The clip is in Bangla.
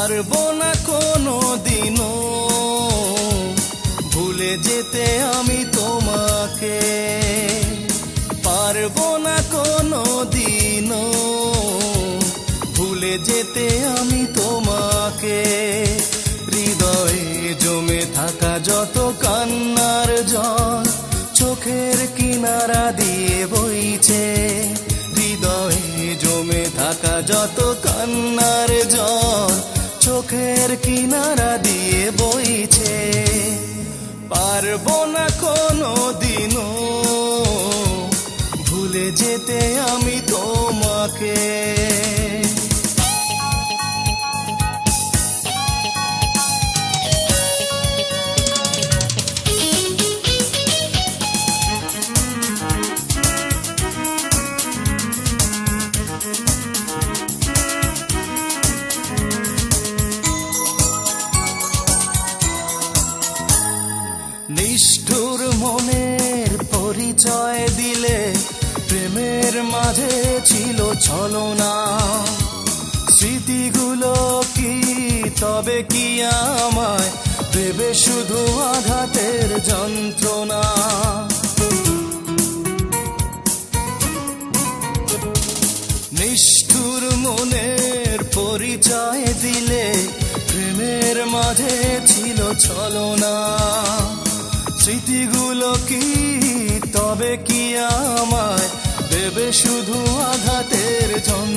পারব না কোনো দিনও ভুলে যেতে আমি তোমাকে। পারব না কোনো দিনও ভুলে যেতে আমি তোমাকে। হৃদয়ে জমে থাকা যত কান্নার জল চোখের কিনারা দিয়ে বইছে। হৃদয়ে জমে থাকা যত কান্নার জল চোখের কিনারা দিয়ে বইছে পারব না কোনো দিনও ভুলে যেতে আমি তোমাকে। নিষ্ঠুর মনের পরিচয় দিলে প্রেমের মাঝে ছিল ছলনা। স্মৃতিগুলো কি, তবে কি আমায় দেবে শুধু আঘাতের যন্ত্রণা? নিষ্ঠুর মনের পরিচয় দিলে প্রেমের মাঝে ছিল ছলনা। স্মৃতিগুলো কি? তবে কি আমায় দেবে শুধু আঘাতের যন্ত্র